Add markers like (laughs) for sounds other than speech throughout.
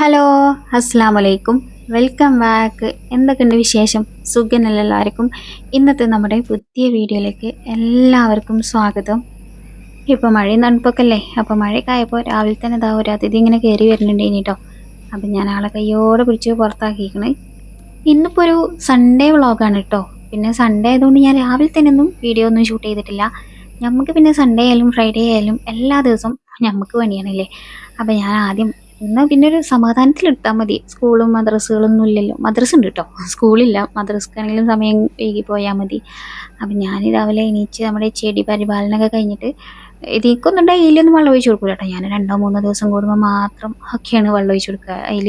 Hello അസ്സാം വലൈക്കും welcome back. എന്തൊക്കെയുണ്ട് വിശേഷം? സുഖനല്ല എല്ലാവർക്കും? ഇന്നത്തെ നമ്മുടെ പുതിയ വീഡിയോയിലേക്ക് എല്ലാവർക്കും സ്വാഗതം. ഇപ്പോൾ മഴയും തണുപ്പൊക്കെ അല്ലേ അപ്പോൾ മഴയൊക്കെ രാവിലെ തന്നെ ഇതാ ഒരു അതിഥി ഇങ്ങനെ കയറി വരുന്നുണ്ട് ഇനിട്ടോ അപ്പം ഞാൻ ആളെ കയ്യോടെ പിടിച്ച് പുറത്താക്കിയിരിക്കണേ ഇന്നിപ്പോൾ ഒരു സൺഡേ വ്ളോഗാണ് കേട്ടോ പിന്നെ സൺഡേ ആയതുകൊണ്ട് ഞാൻ രാവിലെ തന്നെ ഒന്നും വീഡിയോ ഒന്നും ഷൂട്ട് ചെയ്തിട്ടില്ല. നമുക്ക് പിന്നെ സൺഡേ ആയാലും ഫ്രൈഡേ ആയാലും എല്ലാ ദിവസവും നമുക്ക് പണിയാണല്ലേ? അപ്പം ഞാൻ ആദ്യം എന്നാൽ പിന്നെ ഒരു സമാധാനത്തിൽ എടുത്താൽ മതി. സ്കൂളും മദ്രസകളൊന്നും ഇല്ലല്ലോ. മദ്രസ ഉണ്ട് കേട്ടോ സ്കൂളില്ല. മദ്രസക്കാണെങ്കിലും സമയം വൈകി പോയാൽ മതി. അപ്പം ഞാൻ രാവിലെ എണീച്ച് നമ്മുടെ ചെടി പരിപാലനമൊക്കെ കഴിഞ്ഞിട്ട് ഇതിക്കൊന്നും ഡെയിലൊന്നും വെള്ളം ഒഴിച്ച് കൊടുക്കില്ല കേട്ടോ ഞാൻ രണ്ടോ മൂന്നോ ദിവസം കൂടുമ്പോൾ മാത്രം ഒക്കെയാണ് വെള്ളം ഒഴിച്ച് കൊടുക്കുക. അതിൽ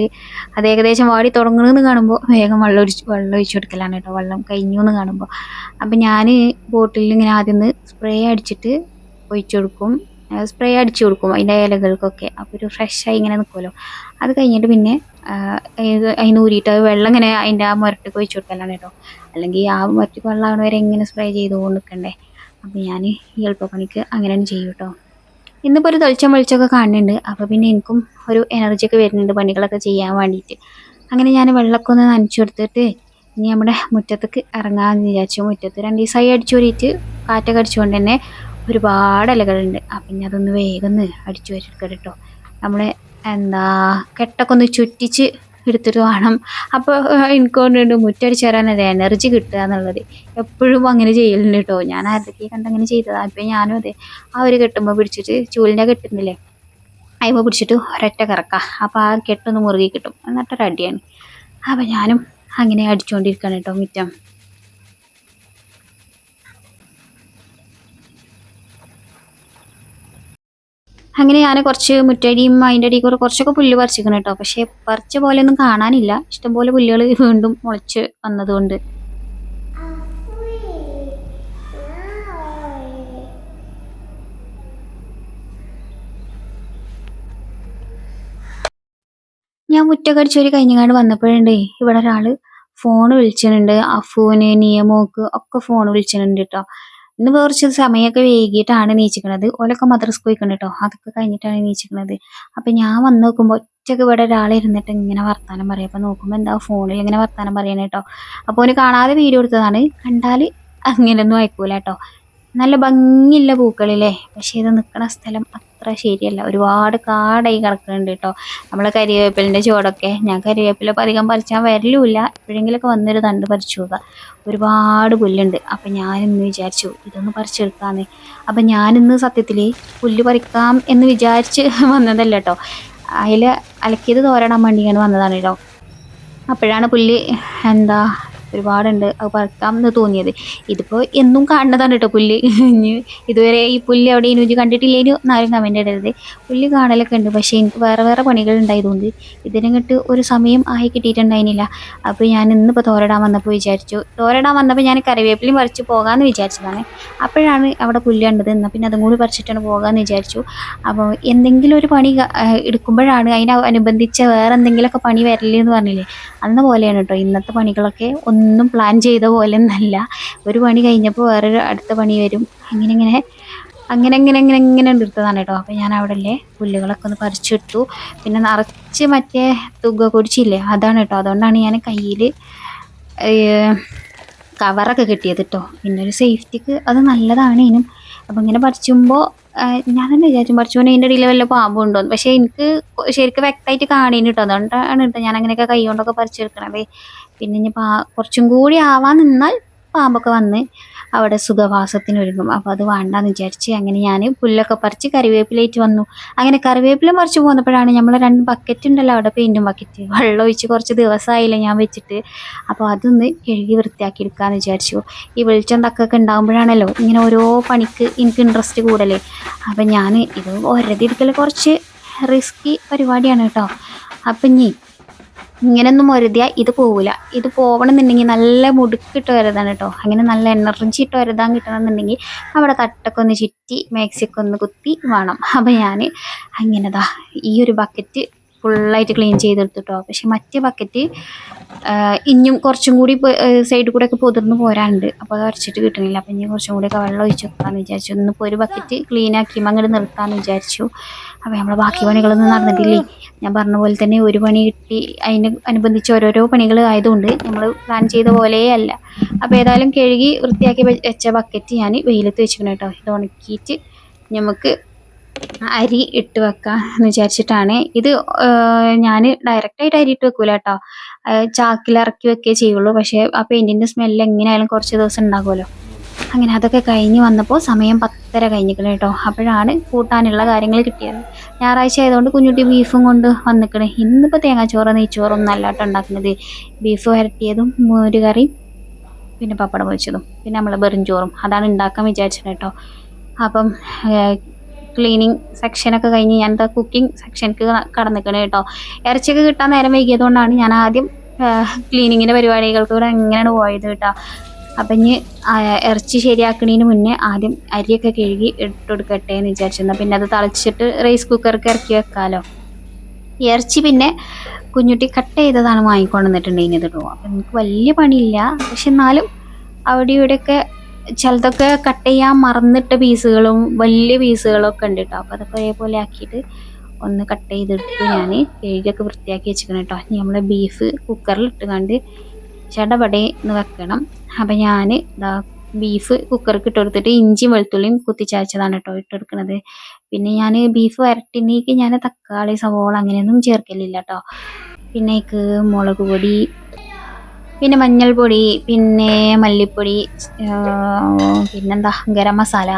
അത് ഏകദേശം വാടി തുടങ്ങണമെന്ന് കാണുമ്പോൾ വേഗം വെള്ളം ഒഴിച്ച് വെള്ളം ഒഴിച്ച് കൊടുക്കലാണ് കേട്ടോ വെള്ളം കഴിഞ്ഞു എന്ന് കാണുമ്പോൾ അപ്പം ഞാൻ ബോട്ടിലിൽ ഇങ്ങനെ ആദ്യം ഒന്ന് സ്പ്രേ അടിച്ചിട്ട് ഒഴിച്ചു കൊടുക്കും. സ്പ്രേ അടിച്ചു കൊടുക്കും അതിന്റെ ഇലകൾക്കൊക്കെ. അപ്പോൾ ഒരു ഫ്രഷായി ഇങ്ങനെ നിൽക്കുമല്ലോ അത് കഴിഞ്ഞിട്ട് പിന്നെ അതിന് ഊരിയിട്ട് വെള്ളം ഇങ്ങനെ അതിന്റെ ആ മുരട്ടിക്ക് ഒഴിച്ചു കൊടുക്കലാണ് കേട്ടോ. അല്ലെങ്കിൽ ആ മുരട്ടിക്ക് വെള്ളം വരെ ഇങ്ങനെ സ്പ്രേ ചെയ്തുകൊണ്ട് നിൽക്കണ്ടേ അപ്പോൾ ഞാൻ ഈ എളുപ്പപ്പണിക്ക് അങ്ങനെ തന്നെ ചെയ്യും കേട്ടോ. ഇന്നിപ്പോൾ ഒരു തെളിച്ചം വെളിച്ചമൊക്കെ കാണുന്നുണ്ട്. അപ്പോൾ പിന്നെ എനിക്കും ഒരു എനർജിയൊക്കെ വരുന്നുണ്ട് പണികളൊക്കെ ചെയ്യാൻ വേണ്ടിയിട്ട്. അങ്ങനെ ഞാൻ വെള്ളമൊക്കെ ഒന്ന് നനച്ചു കൊടുത്തിട്ട് ഇനി നമ്മുടെ മുറ്റത്തേക്ക് ഇറങ്ങാമെന്ന് വിചാരിച്ചു. മുറ്റത്ത് രണ്ട് ദിവസമായി അടിച്ചു കൂടിയിട്ട് കാറ്റൊക്കെ അടിച്ചുകൊണ്ട് തന്നെ ഒരുപാട് ഇലകളുണ്ട്. അപ്പം ഇനി അതൊന്ന് വേഗം അടിച്ചു വരെടുക്കാം കേട്ടോ നമ്മൾ എന്താ കെട്ടൊക്കെ ഒന്ന് ചുറ്റിച്ച് എടുത്തിട്ട് വേണം. അപ്പോൾ എനിക്ക് കൊണ്ടുണ്ട് മുറ്റടിച്ച് തരാൻ എനർജി കിട്ടുക എന്നുള്ളത്. എപ്പോഴും അങ്ങനെ ചെയ്യലുണ്ട് കേട്ടോ ഞാൻ ആരൊക്കെ കണ്ട് അങ്ങനെ ചെയ്തതാണ് ഇപ്പം ഞാനും അതെ. ആ ഒരു കെട്ടുമ്പോൾ പിടിച്ചിട്ട് ചൂലിന്റെ കെട്ടുന്നില്ലേ അതിമ്പോൾ പിടിച്ചിട്ട് ഒരൊറ്റ കറക്കാം. അപ്പോൾ ആ കെട്ടൊന്ന് മുറുകി കിട്ടും. എന്നിട്ടൊരു അടിയാണ് അപ്പം ഞാനും അങ്ങനെ അടിച്ചുകൊണ്ടിരിക്കുകയാണ് കേട്ടോ മുറ്റം. അങ്ങനെ ഞാൻ കുറച്ച് മുറ്റടിയും അതിന്റെ അടിയിൽ കൂടെ കുറച്ചൊക്കെ പുല്ല് പറിച്ചിരിക്കണം കേട്ടോ. പക്ഷേ പറിച്ച പോലെ ഒന്നും കാണാനില്ല ഇഷ്ടംപോലെ പുല്ലുകൾ വീണ്ടും മുളച്ച് വന്നതുകൊണ്ട്. ഞാൻ മുറ്റൊക്കെ അടിച്ചൊരു കഴിഞ്ഞങ്ങാണ്ട് വന്നപ്പോഴുണ്ടേ ഇവിടെ ഒരാൾ ഫോൺ വിളിച്ചിട്ടുണ്ട്. അഫൂന് നിയമോക്ക് ഒക്കെ ഫോൺ വിളിച്ചിട്ടുണ്ട് കേട്ടോ. ഇന്ന് കുറച്ച് സമയമൊക്കെ വൈകിട്ടാണ് നീച്ചിക്കണത്. ഓലൊക്കെ മദ്രസ് പോയിക്കണം കേട്ടോ അതൊക്കെ കഴിഞ്ഞിട്ടാണ് നീച്ചിക്കണത്. അപ്പൊ ഞാൻ വന്ന് നോക്കുമ്പോൾ ഒറ്റയ്ക്ക് ഇവിടെ ഒരാൾ ഇരുന്നിട്ട് ഇങ്ങനെ വർത്താനം പറയും. അപ്പൊ നോക്കുമ്പോൾ എന്താ ഫോണിൽ ഇങ്ങനെ വർത്താനം പറയണേട്ടോ. കേട്ടോ അപ്പോൾ ഓന് കാണാതെ വീഡിയോ എടുത്തതാണ്. കണ്ടാൽ അങ്ങനെയൊന്നും അയക്കൂല കേട്ടോ നല്ല ഭംഗിയുള്ള പൂക്കളില്ലേ? പക്ഷെ ഇത് നിൽക്കുന്ന സ്ഥലം അത്ര ശരിയല്ല. ഒരുപാട് കാടായി കിടക്കുന്നുണ്ട് കേട്ടോ. നമ്മളെ കരിവേപ്പിലിന്റെ ചുവടൊക്കെ. ഞാൻ കരിവേപ്പില അധികം പറിച്ചാൽ വരലുമില്ല. എപ്പോഴെങ്കിലുമൊക്കെ വന്നൊരു തണ്ട് പറിച്ചു നോക്കുക ഒരുപാട് പുല്ലുണ്ട്. അപ്പം ഞാനിന്ന് വിചാരിച്ചു ഇതൊന്ന് പറിച്ചെടുക്കാന്ന് അപ്പം ഞാനിന്ന് സത്യത്തിൽ പുല്ല് പറിക്കാം എന്ന് വിചാരിച്ച് (laughs) വന്നതല്ല കേട്ടോ. അതിൽ അലക്കിയത് തോരടാൻ വേണ്ടി ഇങ്ങനെ വന്നതാണ് കേട്ടോ. അപ്പോഴാണ് പുല്ല് എന്താ ഒരുപാടുണ്ട്. അത് പറക്കാം എന്ന് തോന്നിയത്. ഇതിപ്പോൾ എന്നും കാണുന്നതാണ് കേട്ടോ പുല്ല്. (laughs) ഇതുവരെ ഈ പുല്ല് അവിടെ ഇനി കണ്ടിട്ടില്ലേനു? എന്നാലും കമന്റ് ഇടരുത്. പുല്ല് കാണലൊക്കെ ഉണ്ട്. പക്ഷേ എനിക്ക് വേറെ വേറെ പണികൾ ഉണ്ടായതുകൊണ്ട് ഇതിനങ്ങട്ട് ഒരു സമയം ആയി കിട്ടിയിട്ടുണ്ടായിരുന്നില്ല അപ്പോൾ ഞാൻ ഇന്നിപ്പോൾ തോരടാൻ വന്നപ്പോൾ വിചാരിച്ചു. തോരടാൻ വന്നപ്പോൾ ഞാൻ കറിവേപ്പിലയും പറിച്ച് പോകാമെന്ന് വിചാരിച്ചതാണ്. അപ്പോഴാണ് അവിടെ പുല്ല് കണ്ടത്. എന്നാൽ പിന്നെ അതും കൂടി പറിച്ചിട്ടാണ് പോകാമെന്ന് വിചാരിച്ചു. അപ്പോൾ എന്തെങ്കിലും ഒരു പണി എടുക്കുമ്പോഴാണ് അതിനനുബന്ധിച്ച് വേറെ എന്തെങ്കിലുമൊക്കെ പണി വരലെന്ന് പറഞ്ഞില്ലേ? അന്ന പോലെയാണ് കേട്ടോ ഇന്നത്തെ പണികളൊക്കെ ഒന്നും പ്ലാൻ ചെയ്ത പോലെ ഒന്നല്ല ഒരു പണി കഴിഞ്ഞപ്പോൾ വേറൊരു അടുത്ത പണി വരും. അങ്ങനെ ഇങ്ങനെ അങ്ങനെ അങ്ങനെ അങ്ങനെ ഇങ്ങനെ എടുത്തതാണ് കേട്ടോ. അപ്പോൾ ഞാൻ അവിടെ അല്ലേ പുല്ലുകളൊക്കെ ഒന്ന് പറിച്ചിട്ടു പിന്നെ നിറച്ച് മറ്റേ തുക കുടിച്ചില്ലേ? അതാണ് കേട്ടോ. അതുകൊണ്ടാണ് ഞാൻ കയ്യിൽ കവറൊക്കെ കിട്ടിയത് കേട്ടോ പിന്നെ ഒരു സേഫ്റ്റിക്ക് അത് നല്ലതാണ് ഇനും. അപ്പോൾ ഇങ്ങനെ പറിച്ചുമ്പോൾ ഞാൻ തന്നെ വിചാരിച്ചു പഠിച്ചു ഇതിന്റെ ഇടയിൽ വല്ല പാമ്പുണ്ടോ പക്ഷേ എനിക്ക് ശരിക്കും വ്യക്തമായിട്ട് കാണീന് കേട്ടോ അതുകൊണ്ടാണ് കേട്ടോ ഞാൻ അങ്ങനെയൊക്കെ കൈ കൊണ്ടൊക്കെ പറിച്ചെടുക്കണത്. പിന്നെ ഇനി പാ കുറച്ചും കൂടി ആവാൻ നിന്നാൽ പാമ്പൊക്കെ വന്ന് അവിടെ സുഖവാസത്തിനൊരുങ്ങും. അപ്പോൾ അത് വേണ്ടാന്ന് വിചാരിച്ച് അങ്ങനെ ഞാൻ പുല്ലൊക്കെ പറിച്ച് കറിവേപ്പിലേറ്റ് വന്നു. അങ്ങനെ കറിവേപ്പില മറിച്ച് പോന്നപ്പോഴാണ് നമ്മൾ രണ്ട് ബക്കറ്റ് ഉണ്ടല്ലോ അവിടെ പെയിന്റും ബക്കറ്റ് വെള്ളം ഒഴിച്ച് കുറച്ച് ദിവസമായില്ല ഞാൻ വെച്ചിട്ട്. അപ്പോൾ അതൊന്ന് കഴുകി വൃത്തിയാക്കി എടുക്കാമെന്ന് വിചാരിച്ചു. ഈ വെളിച്ചം തക്കൊക്കെ ഉണ്ടാകുമ്പോഴാണല്ലോ ഇങ്ങനെ ഓരോ പണിക്ക് എനിക്ക് ഇൻട്രസ്റ്റ് കൂടലേ. അപ്പം ഞാൻ ഇത് ഒരതിരിക്കൽ കുറച്ച് റിസ്കി പരിപാടിയാണ് കേട്ടോ. അപ്പം ഇനി ഇങ്ങനെയൊന്നും ഒരുതിയാൽ ഇത് പോവില്ല ഇത് പോകണമെന്നുണ്ടെങ്കിൽ നല്ല മുടുക്കിട്ട് വരുതാണ് കേട്ടോ അങ്ങനെ നല്ല എനർജി ഇട്ട് വരുതാൻ കിട്ടണമെന്നുണ്ടെങ്കിൽ അവിടെ തട്ടൊക്കെ ഒന്ന് ചുറ്റി മാക്സിയൊക്കെ ഒന്ന് കുത്തി വേണം. അപ്പം ഞാൻ അങ്ങനെതാ ഈ ഒരു ബക്കറ്റ് ഫുള്ളായിട്ട് ക്ലീൻ ചെയ്തെടുത്തിട്ടോ. പക്ഷെ മറ്റേ ബക്കറ്റ് ഇനിയും കുറച്ചും കൂടി സൈഡിൽ കൂടെ ഒക്കെ പൊതിർന്ന് പോരാനുണ്ട്. അപ്പോൾ അത് അരച്ചിട്ട് കിട്ടണില്ല. അപ്പം ഇനി കുറച്ചും കൂടി ഒക്കെ വെള്ളം ഒഴിച്ച് വെക്കാമെന്ന് വിചാരിച്ചു. ഇന്നിപ്പോൾ ഒരു ബക്കറ്റ് ക്ലീൻ ആക്കി അങ്ങോട്ട് നിർത്താമെന്ന് വിചാരിച്ചു. അപ്പോൾ നമ്മൾ ബാക്കി പണികളൊന്നും നടന്നിട്ടില്ലേ? ഞാൻ പറഞ്ഞ പോലെ തന്നെ ഒരു പണി കിട്ടി. അതിന് അനുബന്ധിച്ച് ഓരോരോ പണികൾ ആയതുകൊണ്ട് നമ്മൾ പ്ലാൻ ചെയ്ത പോലെയല്ല അപ്പോൾ ഏതായാലും കഴുകി വൃത്തിയാക്കി വെച്ച ബക്കറ്റ് ഞാൻ വെയിലത്ത് വെച്ചിരിക്കണം കേട്ടോ. ഇത് ഉണക്കിയിട്ട് നമുക്ക് അരി ഇട്ട് വെക്കാം എന്ന് വിചാരിച്ചിട്ടാണ്. ഇത് ഞാൻ ഡയറക്റ്റായിട്ട് അരി ഇട്ട് വെക്കൂല കേട്ടോ ചാക്കിൽ ഇറക്കി വെക്കേ ചെയ്യുള്ളൂ. പക്ഷേ ആ പെയിന്റിന്റെ സ്മെല്ല് എങ്ങനെയായാലും കുറച്ച് ദിവസം ഉണ്ടാകുമല്ലോ. അങ്ങനെ അതൊക്കെ കഴിഞ്ഞ് വന്നപ്പോൾ സമയം പത്തര കഴിഞ്ഞിക്കണം കേട്ടോ അപ്പോഴാണ് കൂട്ടാനുള്ള കാര്യങ്ങൾ കിട്ടിയത്. ഞായറാഴ്ച ആയതുകൊണ്ട് കുഞ്ഞുട്ടി ബീഫും കൊണ്ട് വന്നിക്കണേ. ഇന്നിപ്പോൾ തേങ്ങാച്ചോറ് നെയ്ച്ചോറും നല്ല കേട്ടോ ഉണ്ടാക്കുന്നത്. ബീഫ് വരട്ടിയതും മോര് കറിയും പിന്നെ പപ്പടം പൊരിച്ചതും പിന്നെ നമ്മൾ വെറും ചോറും. അതാണ് ഉണ്ടാക്കാൻ വിചാരിച്ചത് കേട്ടോ അപ്പം ക്ലീനിങ് സെക്ഷനൊക്കെ കഴിഞ്ഞ് എന്താ കുക്കിംഗ് സെക്ഷനിക്ക് കടന്നിക്കണേ കേട്ടോ. ഇറച്ചിയൊക്കെ കിട്ടാൻ നേരം വൈകിയതുകൊണ്ടാണ് ഞാൻ ആദ്യം ക്ലീനിങ്ങിന്റെ പരിപാടികൾക്ക് കൂടെ എങ്ങനെയാണ് പോയത് കേട്ടോ. അപ്പം ഇനി ഇറച്ചി ശരിയാക്കുന്നതിന് മുന്നേ ആദ്യം അരിയൊക്കെ കഴുകി ഇട്ട് കൊടുക്കട്ടെ എന്ന് വിചാരിച്ചിരുന്നു. പിന്നെ അത് തളിച്ചിട്ട് റൈസ് കുക്കർക്ക് ഇറക്കി വെക്കാമല്ലോ ഇറച്ചി പിന്നെ കുഞ്ഞുട്ടി കട്ട് ചെയ്തതാണ് വാങ്ങിക്കൊണ്ടുവന്നിട്ടുണ്ടെങ്കിൽ കേട്ടോ. അപ്പം എനിക്ക് വലിയ പണിയില്ല. പക്ഷെ എന്നാലും അവിടെ ഇവിടെയൊക്കെ ചിലതൊക്കെ കട്ട് ചെയ്യാൻ മറന്നിട്ട പീസുകളും വലിയ പീസുകളും ഒക്കെ ഉണ്ട് കേട്ടോ അപ്പോൾ അതൊക്കെ ഒരേപോലെ ആക്കിയിട്ട് ഒന്ന് കട്ട് ചെയ്തെടുത്ത് ഞാൻ കഴുകിയൊക്കെ വൃത്തിയാക്കി വെച്ചിരിക്കണം കേട്ടോ ഇനി നമ്മൾ ബീഫ് കുക്കറിൽ ഇട്ട് കണ്ട് ചടപടേ എന്ന് വെക്കണം. അപ്പം ഞാൻ ഇതാ ബീഫ് കുക്കർക്ക് ഇട്ട് കൊടുത്തിട്ട് ഇഞ്ചിയും വെളുത്തുള്ളിയും കുത്തിച്ചതച്ചതാണ് കേട്ടോ ഇട്ടെടുക്കുന്നത് പിന്നെ ഞാൻ ബീഫ് വരട്ടിനേക്ക് ഞാൻ തക്കാളി സവോള അങ്ങനെയൊന്നും ചേർക്കലില്ല കേട്ടോ പിന്നെ മുളക് പൊടി പിന്നെ മഞ്ഞൾപ്പൊടി പിന്നെ മല്ലിപ്പൊടി പിന്നെന്താ ഗരം മസാല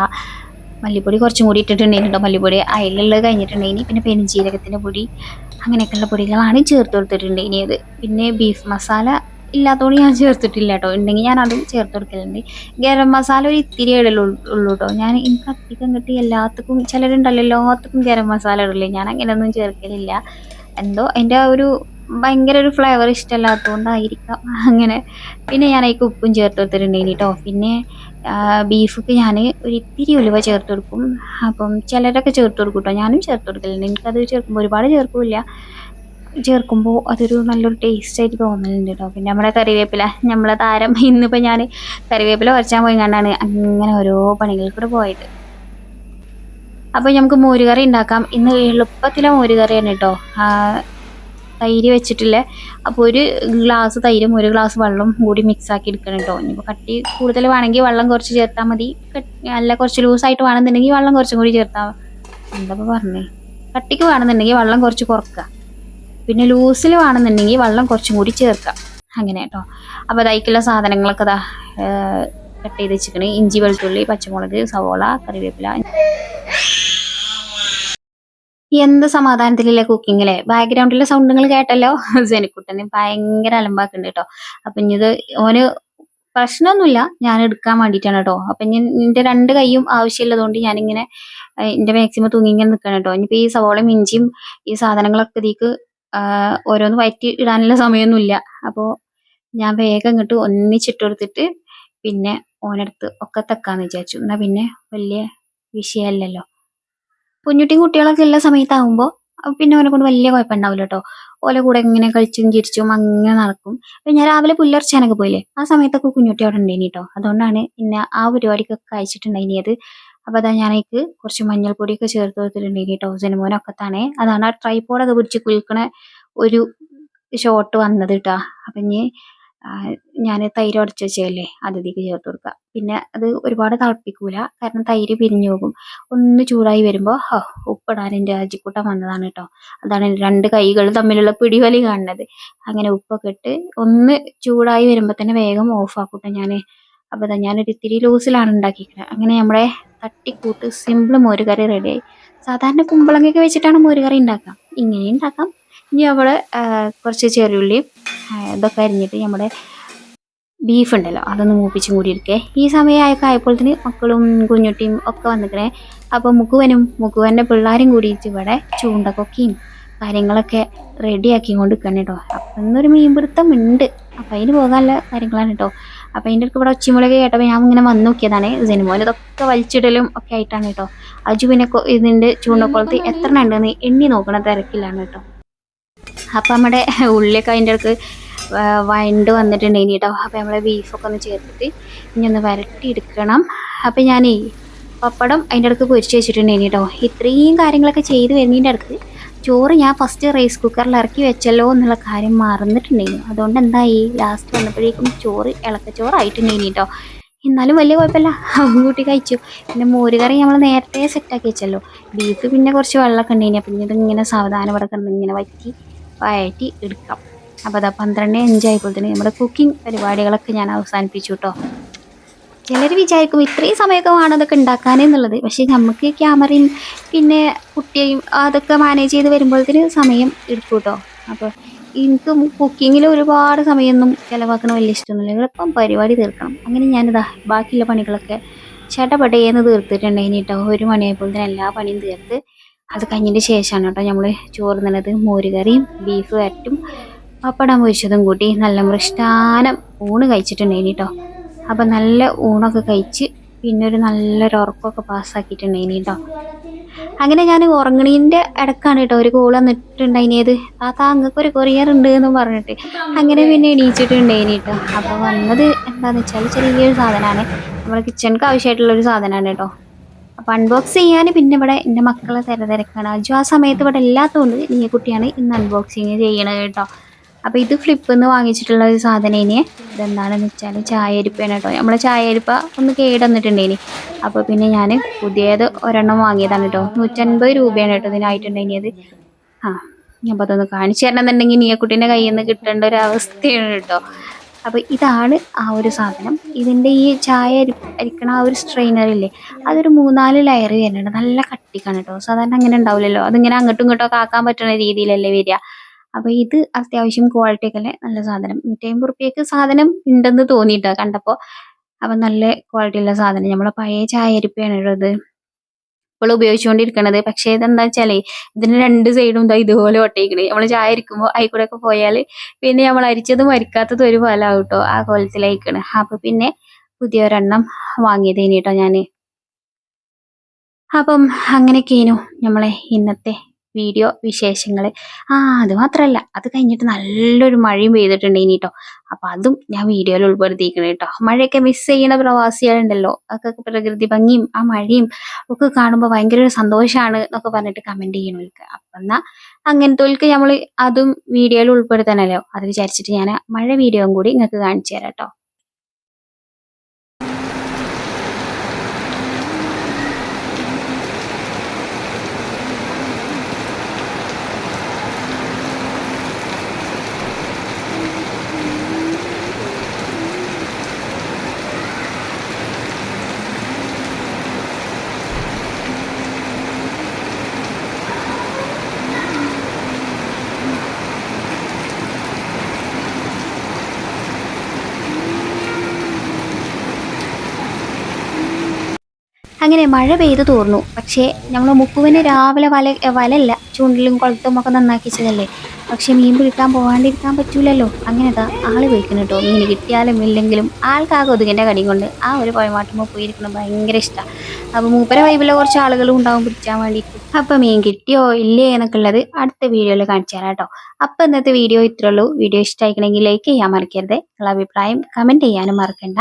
മല്ലിപ്പൊടി കുറച്ചും കൂടി ഇട്ടിട്ടുണ്ടായിരുന്നു കേട്ടോ മല്ലിപ്പൊടി അതിലുള്ളത് കഴിഞ്ഞിട്ടുണ്ടെങ്കിൽ പിന്നെ പെരുംജീരകത്തിന്റെ പൊടി അങ്ങനെയൊക്കെയുള്ള പൊടികളാണ് ചേർത്ത് അത്. പിന്നെ ബീഫ് മസാല ഇല്ലാത്തതുകൊണ്ട് ഞാൻ ചേർത്തിട്ടില്ല കേട്ടോ ഉണ്ടെങ്കിൽ ഞാൻ അതും ചേർത്ത് കൊടുക്കലുണ്ട്. ഗരം മസാല ഒരു ഇത്തിരി ഇടലുള്ളൂ ഉള്ളൂ കേട്ടോ ഞാൻ എനിക്ക് അധികം കിട്ടി എല്ലാത്തക്കും ചിലരുണ്ടല്ലോ എല്ലാത്തക്കും ഗരം മസാല ഇടില്ലേ ഞാൻ അങ്ങനെയൊന്നും ചേർക്കലില്ല. എന്തോ എന്റെ ആ ഒരു ഭയങ്കര ഒരു ഫ്ലേവർ ഇഷ്ടമല്ലാത്തതുകൊണ്ടായിരിക്കാം അങ്ങനെ. പിന്നെ ഞാൻ അതിലേക്ക് ഉപ്പും ചേർത്ത് കൊടുത്തിട്ടുണ്ടെങ്കിൽ കേട്ടോ പിന്നെ ബീഫൊക്കെ ഞാൻ ഒരു ഇത്തിരി ഉലുവ ചേർത്ത് കൊടുക്കും അപ്പം ചിലരൊക്കെ ചേർത്ത് കൊടുക്കും കേട്ടോ ഞാനും ചേർത്ത് കൊടുക്കലുണ്ട് എനിക്കത് ചേർക്കുമ്പോൾ ഒരുപാട് ചേർക്കില്ല. ചേർക്കുമ്പോൾ അതൊരു നല്ലൊരു ടേസ്റ്റ് ആയിട്ട് തോന്നലുണ്ട് കേട്ടോ പിന്നെ നമ്മുടെ കറിവേപ്പില നമ്മളെ താരം. (laughs) ഇന്നിപ്പോൾ ഞാൻ കറിവേപ്പില വരച്ചാൻ പോയി കണ്ടാണ് അങ്ങനെ ഓരോ പണികളിൽ കൂടെ പോയത്. അപ്പോൾ നമുക്ക് മോരുകറി ഉണ്ടാക്കാം. ഇന്ന് എളുപ്പത്തിലെ മോരുകറിയാണ് കേട്ടോ തൈര് വെച്ചിട്ടില്ല? അപ്പോൾ ഒരു ഗ്ലാസ് തൈരും ഒരു ഗ്ലാസ് വെള്ളം കൂടി മിക്സ് ആക്കി എടുക്കണം കേട്ടോ ഇനിയിപ്പോൾ കട്ടി കൂടുതൽ വേണമെങ്കിൽ വെള്ളം കുറച്ച് ചേർത്താൽ മതി. അല്ല കുറച്ച് ലൂസായിട്ട് വേണമെന്നുണ്ടെങ്കിൽ വെള്ളം കുറച്ചും കൂടി ചേർത്താൽ എന്താ പറഞ്ഞേ? കട്ടിക്ക് വേണമെന്നുണ്ടെങ്കിൽ വെള്ളം കുറച്ച് കുറക്കുക. പിന്നെ ലൂസിൽ വേണമെന്നുണ്ടെങ്കിൽ വെള്ളം കുറച്ചും കൂടി ചേർക്കാം അങ്ങനെ കേട്ടോ അപ്പോൾ അതായിക്കുള്ള സാധനങ്ങളൊക്കെ ഇതാ കട്ട് ചെയ്ത് വെച്ചിരിക്കണേ. ഇഞ്ചി വെളുത്തുള്ളി പച്ചമുളക് സവോള കറിവേപ്പില. എന്ത് സമാധാനത്തിലില്ല കുക്കിങ്ങിലെ? ബാക്ക്ഗ്രൗണ്ടിലെ സൗണ്ടുകൾ കേട്ടല്ലോ? (laughs) ജനിക്കുട്ടന് ഭയങ്കര അലമ്പാക്കുണ്ട് കേട്ടോ. അപ്പൊ ഇത് ഓന് പ്രശ്നമൊന്നുമില്ല. ഞാൻ എടുക്കാൻ വേണ്ടിട്ടാണ് കേട്ടോ. അപ്പൊ ഇനി നിന്റെ രണ്ട് കൈയും ആവശ്യമുള്ളതുകൊണ്ട് ഞാനിങ്ങനെ എന്റെ മാക്സിമം തൂങ്ങി ഇങ്ങനെ നിൽക്കണം കേട്ടോ. ഇനിയിപ്പോ ഈ സവോളയും ഇഞ്ചിയും ഈ സാധനങ്ങളൊക്കെ ഇതിക്ക് ഓരോന്ന് വയറ്റി ഇടാനുള്ള സമയമൊന്നുമില്ല. അപ്പോ ഞാൻ വേഗം ഇങ്ങോട്ട് ഒന്നിച്ചിട്ട് കൊടുത്തിട്ട് പിന്നെ ഓനെടുത്ത് ഒക്കെ തെക്കാന്ന് വിചാരിച്ചു. എന്നാ പിന്നെ വലിയ വിഷയമല്ലല്ലോ. കുഞ്ഞുട്ടിയും കുട്ടികളൊക്കെ ഉള്ള സമയത്താകുമ്പോൾ പിന്നെ ഓനെ കൊണ്ട് വലിയ കുഴപ്പമുണ്ടാവില്ല കേട്ടോ ഓലെ കൂടെ ഇങ്ങനെ കളിച്ചും ചിരിച്ചും അങ്ങനെ നടക്കും. പിന്നെ ഞാൻ രാവിലെ പുല്ലർച്ചാനൊക്കെ പോയില്ലേ? ആ സമയത്തൊക്കെ കുഞ്ഞുട്ടി അവിടെ ഉണ്ടായിനി കേട്ടോ അതുകൊണ്ടാണ് പിന്നെ ആ പരിപാടിക്കൊക്കെ അയച്ചിട്ടുണ്ടായിനിയത് അപ്പൊ അതാ ഞാനേക്ക് കുറച്ച് മഞ്ഞൾപ്പൊടിയൊക്കെ ചേർത്ത് കൊടുത്തിട്ടുണ്ടെങ്കിൽ കേട്ടോ സിനിമോനൊക്കെ തന്നെ അതാണ് ആ ട്രൈപ്പോഡൊക്കെ പിടിച്ച് കുലിക്കണ ഒരു ഷോട്ട് വന്നത് കേട്ടോ അപ്പം ഇനി ഞാൻ തൈര് ഉടച്ച് വെച്ചതല്ലേ അതിലേക്ക് ചേർത്ത് കൊടുക്കുക. പിന്നെ അത് ഒരുപാട് തിളപ്പിക്കൂല കാരണം തൈര് പിരിഞ്ഞു പോകും. ഒന്ന് ചൂടായി വരുമ്പോൾ ഹോ ഉപ്പിടാൻ എന്റെ അജിക്കൂട്ടം വന്നതാണ് കേട്ടോ അതാണ് രണ്ട് കൈകൾ തമ്മിലുള്ള പിടിവലി കാണുന്നത്. അങ്ങനെ ഉപ്പൊക്കെ ഇട്ട് ഒന്ന് ചൂടായി വരുമ്പോൾ തന്നെ വേഗം ഓഫ് ആക്കൂട്ടോ ഞാൻ അപ്പോൾ തന്നെ ഞാനൊരു ഇത്തിരി ലൂസിലാണ് ഉണ്ടാക്കിയിരിക്കുന്നത് അങ്ങനെ നമ്മുടെ തട്ടിക്കൂട്ട് സിമ്പിൾ മോരുകറി റെഡിയായി സാധാരണ കുമ്പളങ്ങയൊക്കെ വെച്ചിട്ടാണ് മോരുകറി ഉണ്ടാക്കാം ഇങ്ങനെ ഉണ്ടാക്കാം. ഇനി നമ്മൾ കുറച്ച് ചെറിയുള്ളിയും ഇതൊക്കെ അരിഞ്ഞിട്ട് നമ്മുടെ ബീഫ് ഉണ്ടല്ലോ അതൊന്ന് മൂപ്പിച്ചും കൂടി എടുക്കേ. ഈ സമയമൊക്കെ ആയപ്പോഴത്തേന് മക്കളും കുഞ്ഞുട്ടിയും ഒക്കെ വന്നിക്കണേ അപ്പോൾ മുക്കുവനും മുക്കുവന്റെ പിള്ളേരും കൂടിയിട്ട് ഇവിടെ ചൂണ്ടക്കൊക്കെയും കാര്യങ്ങളൊക്കെ റെഡിയാക്കി കൊണ്ട് നിൽക്കണം കേട്ടോ. അപ്പം ഇന്നൊരു മീൻപിടുത്തം ഉണ്ട്. അപ്പം അതിന് പോകാനുള്ള കാര്യങ്ങളാണ് കേട്ടോ. അപ്പം അതിന്റെ അടുത്ത് ഇവിടെ ഒച്ചിമുളക് കേട്ടപ്പോൾ ഞാൻ ഇങ്ങനെ വന്ന് നോക്കിയതാണ്. സിനിമയിൽ ഇതൊക്കെ വലിച്ചിടലും ഒക്കെ ആയിട്ടാണ് കേട്ടോ. അജു പിന്നെ ഇതിന്റെ ചൂണ്ടക്കുളത്ത് എത്ര ഉണ്ടെന്ന് എണ്ണി നോക്കണ തിരക്കിലാണ് കേട്ടോ. അപ്പം നമ്മുടെ ഉള്ളിയൊക്കെ അതിന്റെ വൈൻഡ് വന്നിട്ടുണ്ട് വന്നിട്ടുണ്ടെങ്കിൽ കേട്ടോ അപ്പം നമ്മളെ ബീഫൊക്കെ ഒന്ന് ചേർത്തിട്ട് ഇനി ഒന്ന് വരട്ടി എടുക്കണം അപ്പം ഞാനേ പപ്പടം അതിന്റെ ഇടയ്ക്ക് പൊരിച്ച് വെച്ചിട്ടുണ്ടായിനി കേട്ടോ ഇത്രയും കാര്യങ്ങളൊക്കെ ചെയ്ത് വരുന്നതിന്റെ ഇടയ്ക്ക് ചോറ് ഞാൻ ഫസ്റ്റ് റൈസ് കുക്കറിൽ ഇറക്കി വെച്ചല്ലോ എന്നുള്ള കാര്യം മറന്നിട്ടുണ്ടായിരുന്നു അതുകൊണ്ട് എന്തായി? ലാസ്റ്റ് വന്നപ്പോഴേക്കും ചോറ് ഇളക്കച്ചോറായിട്ടുണ്ടായിനി കേട്ടോ എന്നാലും വലിയ കുഴപ്പമില്ല. കൂട്ടി കഴിച്ചു. പിന്നെ മോര് കറി നമ്മൾ നേരത്തെ സെറ്റാക്കി വെച്ചല്ലോ. ബീഫ് പിന്നെ കുറച്ച് വെള്ളമൊക്കെ ഉണ്ടായിനി അപ്പം ഇനി ഇതിങ്ങനെ സാവധാനം ഇവിടെ ഇങ്ങനെ വറ്റി വഴറ്റി എടുക്കാം. അപ്പോൾ അതാ പന്ത്രണ്ട് അഞ്ചായപ്പോൾ തന്നെ നമ്മുടെ കുക്കിംഗ് പരിപാടികളൊക്കെ ഞാൻ അവസാനിപ്പിച്ചു കേട്ടോ ചിലർ വിചാരിക്കും ഇത്രയും സമയമൊക്കെ വേണം അതൊക്കെ ഉണ്ടാക്കാനെന്നുള്ളത് പക്ഷേ നമുക്ക് ക്യാമറയും പിന്നെ കുട്ടിയെയും അതൊക്കെ മാനേജ് ചെയ്ത് വരുമ്പോഴത്തേന് സമയം എടുക്കും കേട്ടോ അപ്പോൾ എനിക്കും കുക്കിങ്ങിൽ ഒരുപാട് സമയമൊന്നും ചിലവാക്കണ വലിയ ഇഷ്ടമൊന്നുമില്ല. എളുപ്പം പരിപാടി തീർക്കണം. അങ്ങനെ ഞാനിതാ ബാക്കിയുള്ള പണികളൊക്കെ ചേട്ടപ്പെട്ടേന്ന് തീർത്തിട്ടുണ്ടായിനി കേട്ടോ ഒരു മണിയായപ്പോൾ തന്നെ എല്ലാ പണിയും തീർത്ത് അത് കഴിഞ്ഞതിന് ശേഷമാണ് കേട്ടോ നമ്മൾ ചോറ് നല്ലത് മോരുകറിയും ബീഫ് വരട്ടും പപ്പടം പൊരിച്ചതും കൂട്ടി നല്ല മൃഷ്ടാനം ഊണ് കഴിച്ചിട്ടുണ്ടായിനി കേട്ടോ. അപ്പം നല്ല ഊണൊക്കെ കഴിച്ച് പിന്നെ ഒരു നല്ലൊരു ഉറക്കമൊക്കെ പാസ്സാക്കിയിട്ടുണ്ടായിനി കേട്ടോ. അങ്ങനെ ഞാൻ ഉറങ്ങണീന്റെ ഇടക്കാണ് കേട്ടോ ഒരു കോൾ വന്നിട്ടുണ്ടായിനിയത് താത്ത അങ്ങക്ക് ഒരു കൊറിയർ ഉണ്ട് എന്ന് പറഞ്ഞിട്ട് അങ്ങനെ പിന്നെ എണീച്ചിട്ടുണ്ടായിനി കേട്ടോ. അപ്പോൾ വന്നത് എന്താണെന്ന് വെച്ചാൽ ചെറിയൊരു സാധനമാണ് നമ്മുടെ കിച്ചണിക്ക് ആവശ്യമായിട്ടുള്ളൊരു സാധനമാണ് കേട്ടോ. അപ്പോൾ അൺബോക്സ് ചെയ്യാൻ പിന്നെ ഇവിടെ എന്റെ മക്കളെ തിരതിരക്കാണ്. അജു ആ സമയത്ത് ഇവിടെ ഇല്ലാത്തതുകൊണ്ട് നീ കുട്ടിയാണ് ഇന്ന് അൺബോക്സിങ് ചെയ്യണത് കേട്ടോ. അപ്പോൾ ഇത് ഫ്ലിപ്പിൽ വാങ്ങിച്ചിട്ടുള്ള ഒരു സാധനം ഇനി. ഇതെന്താണെന്ന് വെച്ചാൽ ചായരിപ്പാണ് കേട്ടോ. നമ്മളെ ചായരിപ്പ ഒന്ന് കേടന്നിട്ടുണ്ടേനി. അപ്പോൾ പിന്നെ ഞാൻ പുതിയത് ഒരെണ്ണം വാങ്ങിയതാണ് കേട്ടോ. നൂറ്റൻപത് രൂപയാണ് കേട്ടോ ഇതിനായിട്ടുണ്ടേനിയത്. ആ അപ്പോൾ അതൊന്ന് കാണിച്ചു തരണമെന്നുണ്ടെങ്കിൽ നീ കുട്ടീന്റെ കയ്യിൽ നിന്ന് കിട്ടേണ്ട ഒരു അവസ്ഥയാണ് കേട്ടോ. അപ്പോൾ ഇതാണ് ആ ഒരു സാധനം. ഇതിന്റെ ഈ ചായ അരി അരിക്കണ ആ ഒരു സ്ട്രെയിനറില്ലേ അതൊരു മൂന്നാൽ ലെയർ വരുന്നുണ്ട് നല്ല കട്ടിക്കാണ് കേട്ടോ സാധാരണ അങ്ങനെ ഉണ്ടാവില്ലല്ലോ. അതിങ്ങനെ അങ്ങോട്ടും ഇങ്ങോട്ടും ആക്കാൻ പറ്റുന്ന രീതിയിലല്ലേ വരിക. അപ്പോൾ ഇത് അത്യാവശ്യം ക്വാളിറ്റി ഒക്കെ നല്ല സാധനം. നൂറ്റമ്പത് റുപ്യക്ക് സാധനം ഉണ്ടെന്ന് തോന്നിയിട്ടോ കണ്ടപ്പോൾ അപ്പം നല്ല ക്വാളിറ്റി ഉള്ള സാധനം. നമ്മളെ പഴയ ചായ അരിപ്പയാണ് ഇത്. ഇപ്പോൾ ഉപയോഗിച്ചുകൊണ്ടിരിക്കണത്. പക്ഷേ ഇതെന്താ വെച്ചാലേ ഇതിന് രണ്ട് സൈഡും ഇതാ ഇതുപോലെ ഒട്ടിക്കണേ നമ്മൾ ചായ ഇരിക്കുമ്പോൾ ഒക്കെ പോയാൽ പിന്നെ നമ്മൾ അരിച്ചതും അരിക്കാത്തതും ഒരു പോലെ ആകട്ടോ കേട്ടോ ആ കോലത്തിലായിക്കണ് അപ്പൊ പിന്നെ പുതിയൊരെണ്ണം വാങ്ങിയതേനി കേട്ടോ ഞാൻ അപ്പം അങ്ങനെയൊക്കെയായിരുന്നു നമ്മളെ ഇന്നത്തെ വീഡിയോ വിശേഷങ്ങൾ ആ അത് മാത്രമല്ല അത് കഴിഞ്ഞിട്ട് നല്ലൊരു മഴയും പെയ്തിട്ടുണ്ട് ഇനി കേട്ടോ അപ്പം അതും ഞാൻ വീഡിയോയിൽ ഉൾപ്പെടുത്തിയിരിക്കണം കേട്ടോ. മഴയൊക്കെ മിസ് ചെയ്യുന്ന പ്രവാസികളുണ്ടല്ലോ അതൊക്കെ പ്രകൃതി ഭംഗിയും ആ മഴയും ഒക്കെ കാണുമ്പോൾ ഭയങ്കര ഒരു സന്തോഷമാണ് എന്നൊക്കെ പറഞ്ഞിട്ട് കമന്റ് ചെയ്യണവർക്ക് അപ്പം എന്നാൽ അങ്ങനത്തെ നമ്മൾ അതും വീഡിയോയിൽ ഉൾപ്പെടുത്താനല്ലോ അത് വിചാരിച്ചിട്ട് ഞാൻ മഴ വീഡിയോയും കൂടി നിങ്ങൾക്ക് കാണിച്ചു തരാം കേട്ടോ. അങ്ങനെ മഴ പെയ്തു തോർന്നു. പക്ഷേ നമ്മൾ മുക്കുവിന് രാവിലെ വല വലല്ല ചൂണ്ടിലും കുളത്തും ഒക്കെ നന്നാക്കിച്ചതല്ലേ പക്ഷേ മീൻ പിടിക്കാൻ പോകാണ്ടിരിക്കാൻ പറ്റൂലല്ലോ. അങ്ങനെതാ ആൾ പോയിക്കണം കേട്ടോ. മീൻ കിട്ടിയാലും ഇല്ലെങ്കിലും ആൾക്ക് ആ കൊതുകിന്റെ കടി കൊണ്ട് ആ ഒരു പുഴമാട്ടുമ്പോൾ പോയിരിക്കണം ഭയങ്കര ഇഷ്ടമാണ് അപ്പോൾ മൂപ്പര വൈബിലെ കുറച്ച് ആളുകളും ഉണ്ടാവും പിടിക്കാൻ വേണ്ടിയിട്ട്. അപ്പോൾ മീൻ കിട്ടിയോ ഇല്ലേ എന്നൊക്കെ ഉള്ളത് അടുത്ത വീഡിയോയിൽ കാണിച്ചു തരാം കേട്ടോ. അപ്പോൾ ഇന്നത്തെ വീഡിയോ ഇത്രേ ഉള്ളൂ. വീഡിയോ ഇഷ്ടമായിക്കണമെങ്കിൽ ലൈക്ക് ചെയ്യാൻ മറക്കരുത്. നിങ്ങളുടെ അഭിപ്രായം കമന്റ് ചെയ്യാനും മറക്കണ്ട.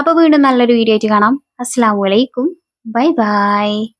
അപ്പോൾ വീണ്ടും നല്ലൊരു വീഡിയോ ആയിട്ട് കാണാം. അസ്സാം വലൈക്കും Bye-bye.